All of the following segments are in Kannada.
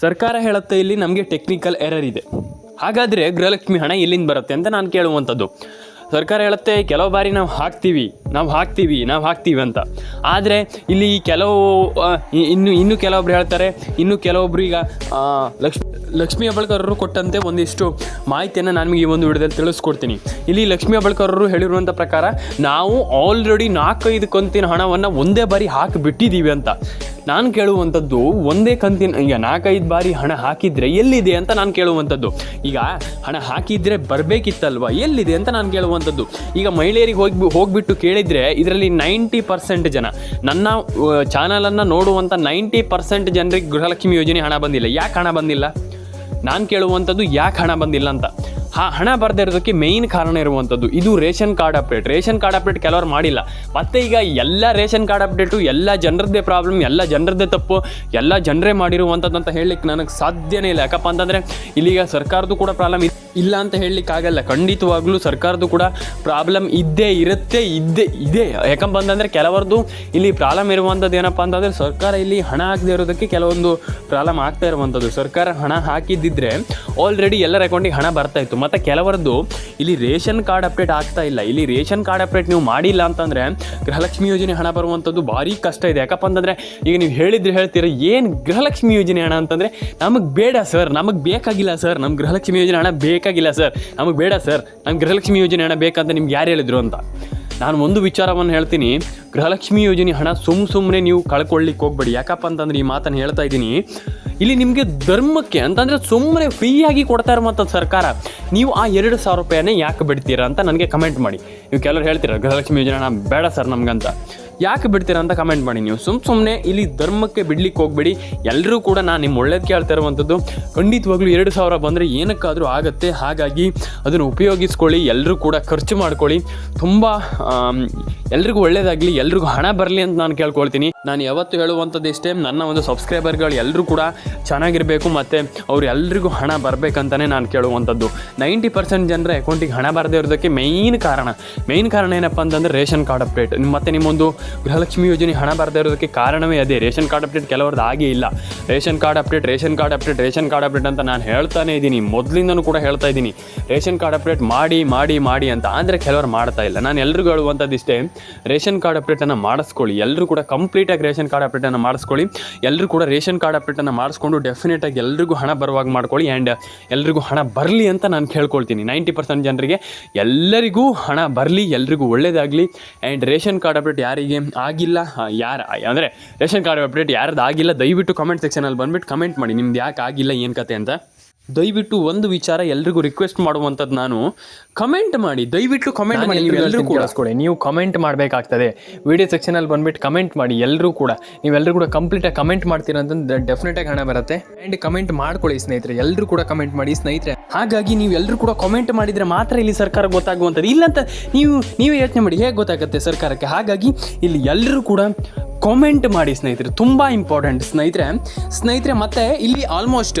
ಸರ್ಕಾರ ಹೇಳುತ್ತೆ ಇಲ್ಲಿ ನಮಗೆ ಟೆಕ್ನಿಕಲ್ ಎರರ್ ಇದೆ. ಹಾಗಾದರೆ ಗೃಹಲಕ್ಷ್ಮಿ ಹಣ ಎಲ್ಲಿಂದ ಬರುತ್ತೆ ಅಂತ ನಾನು ಕೇಳುವಂಥದ್ದು. ಸರ್ಕಾರ ಹೇಳುತ್ತೆ, ಕೆಲವು ಬಾರಿ ನಾವು ಹಾಕ್ತೀವಿ ನಾವು ಹಾಕ್ತೀವಿ ನಾವು ಹಾಕ್ತೀವಿ ಅಂತ. ಆದರೆ ಇಲ್ಲಿ ಕೆಲವು ಇನ್ನು ಇನ್ನು ಕೆಲವೊಬ್ರು ಹೇಳ್ತಾರೆ, ಇನ್ನು ಕೆಲವೊಬ್ರು ಈಗ ಲಕ್ಷ್ಮಿ, ಲಕ್ಷ್ಮೀ ಅಬಳ್ಕರರು ಕೊಟ್ಟಂತೆ ಒಂದಿಷ್ಟು ಮಾಹಿತಿಯನ್ನು ನಾನು ನಿಮಗೆ ಈ ಒಂದು ವಿಡಿಯೋದಲ್ಲಿ ತಿಳಿಸ್ಕೊಡ್ತೀನಿ. ಇಲ್ಲಿ ಲಕ್ಷ್ಮೀ ಅಬಳ್ಕರರು ಹೇಳಿರುವಂಥ ಪ್ರಕಾರ, ನಾವು ಆಲ್ರೆಡಿ ನಾಲ್ಕೈದು ಕಂತಿನ ಹಣವನ್ನು ಒಂದೇ ಬಾರಿ ಹಾಕಿಬಿಟ್ಟಿದ್ದೀವಿ ಅಂತ. ನಾನು ಕೇಳುವಂಥದ್ದು ಒಂದೇ ಕಂತಿನ, ಈಗ ನಾಲ್ಕೈದು ಬಾರಿ ಹಣ ಹಾಕಿದರೆ ಎಲ್ಲಿದೆ ಅಂತ ನಾನು ಕೇಳುವಂಥದ್ದು ಈಗ ಹಣ ಹಾಕಿದರೆ ಬರಬೇಕಿತ್ತಲ್ವ, ಎಲ್ಲಿದೆ ಅಂತ ನಾನು ಕೇಳುವಂಥದ್ದು ಈಗ ಮಹಿಳೆಯರಿಗೆ ಹೋಗಿ ಹೋಗ್ಬಿಟ್ಟು ಕೇಳಿದರೆ ಇದರಲ್ಲಿ ನೈಂಟಿ ಪರ್ಸೆಂಟ್ ಜನ, ನನ್ನ ಚಾನಲನ್ನು ನೋಡುವಂಥ ನೈಂಟಿ ಪರ್ಸೆಂಟ್ ಜನರಿಗೆ ಗೃಹಲಕ್ಷ್ಮಿ ಯೋಜನೆ ಹಣ ಬಂದಿಲ್ಲ. ಯಾಕೆ ಹಣ ಬಂದಿಲ್ಲ? ನಾನು ಕೇಳುವಂಥದ್ದು ಯಾಕೆ ಹಣ ಬಂದಿಲ್ಲ ಅಂತ. ಹಾ, ಹಣ ಬರದೇ ಇರೋದಕ್ಕೆ ಮೇಯ್ನ್ ಕಾರಣ ಇರುವಂಥದ್ದು, ಇದು ration card update ration card update ಕೆಲವರು ಮಾಡಿಲ್ಲ. ಮತ್ತೆ ಈಗ ಎಲ್ಲ ರೇಷನ್ ಕಾರ್ಡ್ ಅಪ್ಡೇಟು ಎಲ್ಲ ಜನರದ್ದೇ ಪ್ರಾಬ್ಲಮ್ ಎಲ್ಲ ಜನರದ್ದೇ ತಪ್ಪು, ಎಲ್ಲ ಜನರೇ ಮಾಡಿರುವಂಥದ್ದು ಅಂತ ಹೇಳಲಿಕ್ಕೆ ನನಗೆ ಸಾಧ್ಯನೇ ಇಲ್ಲ. ಯಾಕಪ್ಪ ಅಂತಂದರೆ, ಇಲ್ಲಿಗ ಸರ್ಕಾರದ್ದು ಕೂಡ ಪ್ರಾಬ್ಲಮ್ ಇಲ್ಲ ಅಂತ ಹೇಳಲಿಕ್ಕೆ ಆಗಲ್ಲ. ಖಂಡಿತವಾಗ್ಲೂ ಸರ್ಕಾರದ್ದು ಕೂಡ ಪ್ರಾಬ್ಲಮ್ ಇದ್ದೇ ಇರುತ್ತೆ, ಇದ್ದೇ, ಇದೆ. ಯಾಕಂತ ಅಂತಂದರೆ ಕೆಲವರದ್ದು ಇಲ್ಲಿ ಪ್ರಾಬ್ಲಮ್ ಇರುವಂಥದ್ದು ಏನಪ್ಪ ಅಂತಂದರೆ ಸರ್ಕಾರ ಇಲ್ಲಿ ಹಣ ಹಾಕದೇ ಇರೋದಕ್ಕೆ ಕೆಲವೊಂದು ಪ್ರಾಬ್ಲಮ್ ಆಗ್ತಾ ಇರುವಂಥದ್ದು ಸರ್ಕಾರ ಹಣ ಹಾಕಿದ್ದಿದ್ರೆ ಆಲ್ರೆಡಿ ಎಲ್ಲರ ಅಕೌಂಟಿಗೆ ಹಣ ಬರ್ತಾ ಇತ್ತು. ಮತ್ತು ಕೆಲವರದ್ದು ಇಲ್ಲಿ ರೇಷನ್ ಕಾರ್ಡ್ ಅಪ್ಡೇಟ್ ಆಗ್ತಾ ಇಲ್ಲ. ಇಲ್ಲಿ ರೇಷನ್ ಕಾರ್ಡ್ ಅಪ್ಡೇಟ್ ನೀವು ಮಾಡಿಲ್ಲ ಅಂತಂದರೆ ಗೃಹಲಕ್ಷ್ಮಿ ಯೋಜನೆ ಹಣ ಬರುವಂಥದ್ದು ಭಾರಿ ಕಷ್ಟ ಇದೆ. ಯಾಕಪ್ಪ ಅಂತಂದರೆ ಈಗ ನೀವು ಹೇಳಿದ್ರೆ ಹೇಳ್ತೀರ, ಏನು ಗೃಹಲಕ್ಷ್ಮಿ ಯೋಜನೆ ಹಣ? ಅಂತಂದರೆ, ನಮಗೆ ಬೇಡ ಸರ್, ನಮಗೆ ಬೇಕಾಗಿಲ್ಲ ಸರ್. ನಮ್ಮ ಗೃಹಲಕ್ಷ್ಮಿ ಯೋಜನೆ ಹಣ ಬೇಕಾಗಿಲ್ಲ ಸರ್. ನಮಗೆ ಬೇಡ ಸರ್. ನಮ್ಗೆ ಗೃಹಲಕ್ಷ್ಮಿ ಯೋಜನೆ ಹಣ ಬೇಕಂತ ನಿಮ್ಗೆ ಯಾರು ಹೇಳಿದ್ರು ಅಂತ. ನಾನು ಒಂದು ವಿಚಾರವನ್ನು ಹೇಳ್ತೀನಿ. ಗೃಹಲಕ್ಷ್ಮಿ ಯೋಜನೆ ಹಣ ಸುಮ್ಮ ಸುಮ್ಮನೆ ನೀವು ಕಳ್ಕೊಳ್ಳಿಕ್ಕೆ ಹೋಗ್ಬೇಡಿ. ಯಾಕಪ್ಪ ಅಂತಂದ್ರೆ ಈ ಮಾತನ್ನು ಹೇಳ್ತಾ ಇದ್ದೀನಿ. ಇಲ್ಲಿ ನಿಮಗೆ ಧರ್ಮಕ್ಕೆ ಅಂತಂದರೆ ಸುಮ್ಮನೆ ಫ್ರೀಯಾಗಿ ಕೊಡ್ತಾ ಇರುವಂಥ ಸರ್ಕಾರ, ನೀವು ಆ ಎರಡು ಸಾವಿರ ರೂಪಾಯಿನೇ ಯಾಕೆ ಬಿಡ್ತೀರಾ ಅಂತ ನನಗೆ ಕಮೆಂಟ್ ಮಾಡಿ. ನೀವು ಕೆಲವರು ಹೇಳ್ತೀರಾ, ಗೃಹಲಕ್ಷ್ಮಿ ಯೋಜನೆ ಹಣ ಬೇಡ ಸರ್ ನಮ್ಗಂತ. ಯಾಕೆ ಬಿಡ್ತೀರಾ ಅಂತ ಕಮೆಂಟ್ ಮಾಡಿ ನೀವು. ಸುಮ್ಮ ಸುಮ್ಮನೆ ಇಲ್ಲಿ ಧರ್ಮಕ್ಕೆ ಬಿಡ್ಲಿಕ್ಕೆ ಹೋಗ್ಬೇಡಿ. ಎಲ್ಲರೂ ಕೂಡ ನಾನು ನಿಮ್ಮ ಒಳ್ಳೇದು ಕೇಳ್ತಾ ಇರುವಂಥದ್ದು ಖಂಡಿತವಾಗ್ಲೂ ಎರಡು ಸಾವಿರ ಬಂದರೆ ಏನಕ್ಕಾದರೂ ಆಗುತ್ತೆ. ಹಾಗಾಗಿ ಅದನ್ನು ಉಪಯೋಗಿಸ್ಕೊಳ್ಳಿ. ಎಲ್ಲರೂ ಕೂಡ ಖರ್ಚು ಮಾಡ್ಕೊಳ್ಳಿ. ತುಂಬ ಎಲ್ರಿಗೂ ಒಳ್ಳೇದಾಗಲಿ, ಎಲ್ರಿಗೂ ಹಣ ಬರಲಿ ಅಂತ ನಾನು ಕೇಳ್ಕೊಳ್ತೀನಿ. ನಾನು ಯಾವತ್ತು ಹೇಳುವಂಥದ್ದು ಇಷ್ಟೇ, ನನ್ನ ಒಂದು ಸಬ್ಸ್ಕ್ರೈಬರ್ಗಳು ಎಲ್ಲರೂ ಕೂಡ ಚೆನ್ನಾಗಿರಬೇಕು ಮತ್ತು ಅವ್ರು ಎಲ್ರಿಗೂ ಹಣ ಬರಬೇಕಂತಲೇ ನಾನು ಕೇಳುವಂಥದ್ದು. ನೈಂಟಿ ಪರ್ಸೆಂಟ್ ಜನರ ಅಕೌಂಟಿಗೆ ಹಣ ಬರದೇ ಇರೋದಕ್ಕೆ ಮೇಯ್ನ್ ಕಾರಣ. ಮೇಯ್ನ್ ಕಾರಣ ಏನಪ್ಪ ಅಂತಂದರೆ ರೇಷನ್ ಕಾರ್ಡ್ ಅಪ್ಡೇಟ್ ಮತ್ತು ನಿಮ್ಮೊಂದು ಗೃಹಲಕ್ಷ್ಮಿ ಯೋಜನೆ ಹಣ ಬರದೇ ಇರೋದಕ್ಕೆ ಕಾರಣವೇ ಅದೇ. ರೇಷನ್ ಕಾರ್ಡ್ ಅಪ್ಡೇಟ್ ಕೆಲವ್ರದ್ದು ಆಗೇ ಇಲ್ಲ. Ration card update ration card update ration card update ಅಂತ ನಾನು ಹೇಳ್ತಾನೆ ಇದ್ದೀನಿ. ಮೊದಲಿಂದನೂ ಕೂಡ ಹೇಳ್ತಾ ಇದ್ದೀನಿ. ರೇಷನ್ ಕಾರ್ಡ್ ಅಪ್ಡೇಟ್ ಮಾಡಿ ಮಾಡಿ ಮಾಡಿ ಅಂತ. ಅಂದರೆ ಕೆಲವರು ಮಾಡ್ತಾ ಇಲ್ಲ. ನಾನು ಎಲ್ರಿಗೂ ಹೇಳುವಂಥದ್ದು ಇಷ್ಟೇ ರೇಷನ್ ಕಾರ್ಡ್ ಅಪ್ಡೇಟನ್ನು ಮಾಡಿಸ್ಕೊಳ್ಳಿ. ಎಲ್ಲರೂ ಕೂಡ ಕಂಪ್ಲೀಟಾಗಿ ರೇಷನ್ ಕಾರ್ಡ್ ಅಪ್ಡೇಟನ್ನು ಮಾಡಿಸ್ಕೊಳ್ಳಿ. ಎಲ್ಲರೂ ಕೂಡ ರೇಷನ್ ಕಾರ್ಡ್ ಅಪ್ಡೇಟನ್ನು ಮಾಡಿಸ್ಕೊಂಡು ಡೆಫಿನೆಟಾಗಿ ಎಲ್ರಿಗೂ ಹಣ ಬರುವಾಗ ಮಾಡ್ಕೊಳ್ಳಿ ಆ್ಯಂಡ್ ಎಲ್ರಿಗೂ ಹಣ ಬರಲಿ ಅಂತ ನಾನು ಕೇಳ್ಕೊಳ್ತೀನಿ. ನೈಂಟಿ ಪರ್ಸೆಂಟ್ ಜನರಿಗೆ ಎಲ್ಲರಿಗೂ ಹಣ ಬರಲಿ, ಎಲ್ರಿಗೂ ಒಳ್ಳೆಯದಾಗಲಿ ಆ್ಯಂಡ್ ರೇಷನ್ ಕಾರ್ಡ್ ಅಪ್ಡೇಟ್ ಯಾರಿಗೆ ಆಗಿಲ್ಲ ಯಾರು, ಅಂದರೆ ರೇಷನ್ ಕಾರ್ಡ್ ಅಪ್ಡೇಟ್ ಯಾರ್ದು ಆಗಿಲ್ಲ, ದಯವಿಟ್ಟು ಕಮೆಂಟ್ ಸೆಕ್ಷನಲ್ಲಿ ಬಂದುಬಿಟ್ಟು ಕಮೆಂಟ್ ಮಾಡಿ. ನಿಮ್ದು ಯಾಕೆ ಆಗಿಲ್ಲ, ಏನು ಕತೆ ಅಂತ. ದಯವಿಟ್ಟು ಒಂದು ವಿಚಾರ ಎಲ್ರಿಗೂ ರಿಕ್ವೆಸ್ಟ್ ಮಾಡುವಂಥದ್ದು ನಾನು ಕಮೆಂಟ್ ಮಾಡಿ ದಯವಿಟ್ಟು ಕಮೆಂಟ್ ಮಾಡಿ ಎಲ್ಲರೂ ಕೂಡ. ಕೊಡಿ ನೀವು ಕಮೆಂಟ್ ಮಾಡಬೇಕಾಗ್ತದೆ. ವಿಡಿಯೋ ಸೆಕ್ಷನಲ್ಲಿ ಬಂದ್ಬಿಟ್ಟು ಕಮೆಂಟ್ ಮಾಡಿ ಎಲ್ಲರೂ ಕೂಡ. ನೀವೆಲ್ಲರೂ ಕೂಡ ಕಂಪ್ಲೀಟಾಗಿ ಕಮೆಂಟ್ ಮಾಡ್ತೀರಾ ಅಂತಂದ್ರೆ ಡೆಫಿನೆಟಾಗಿ ಹಣ ಬರುತ್ತೆ. ಆ್ಯಂಡ್ ಕಮೆಂಟ್ ಮಾಡ್ಕೊಳ್ಳಿ ಸ್ನೇಹಿತರೆ ಎಲ್ಲರೂ ಕೂಡ ಕಮೆಂಟ್ ಮಾಡಿ ಸ್ನೇಹಿತರೆ. ಹಾಗಾಗಿ ನೀವು ಎಲ್ಲರೂ ಕೂಡ ಕಮೆಂಟ್ ಮಾಡಿದರೆ ಮಾತ್ರ ಇಲ್ಲಿ ಸರ್ಕಾರ ಗೊತ್ತಾಗುವಂಥದ್ದು. ಇಲ್ಲಂತ ನೀವು ನೀವೇ ಯೋಚನೆ ಮಾಡಿ ಹೇಗೆ ಗೊತ್ತಾಗುತ್ತೆ ಸರ್ಕಾರಕ್ಕೆ? ಹಾಗಾಗಿ ಇಲ್ಲಿ ಎಲ್ಲರೂ ಕೂಡ ಕಾಮೆಂಟ್ ಮಾಡಿ ಸ್ನೇಹಿತರೆ. ತುಂಬ ಇಂಪಾರ್ಟೆಂಟ್ ಸ್ನೇಹಿತರೆ. ಸ್ನೇಹಿತರೆ ಮತ್ತೆ ಇಲ್ಲಿ ಆಲ್ಮೋಸ್ಟ್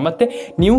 ಮತ್ತು ನೀವು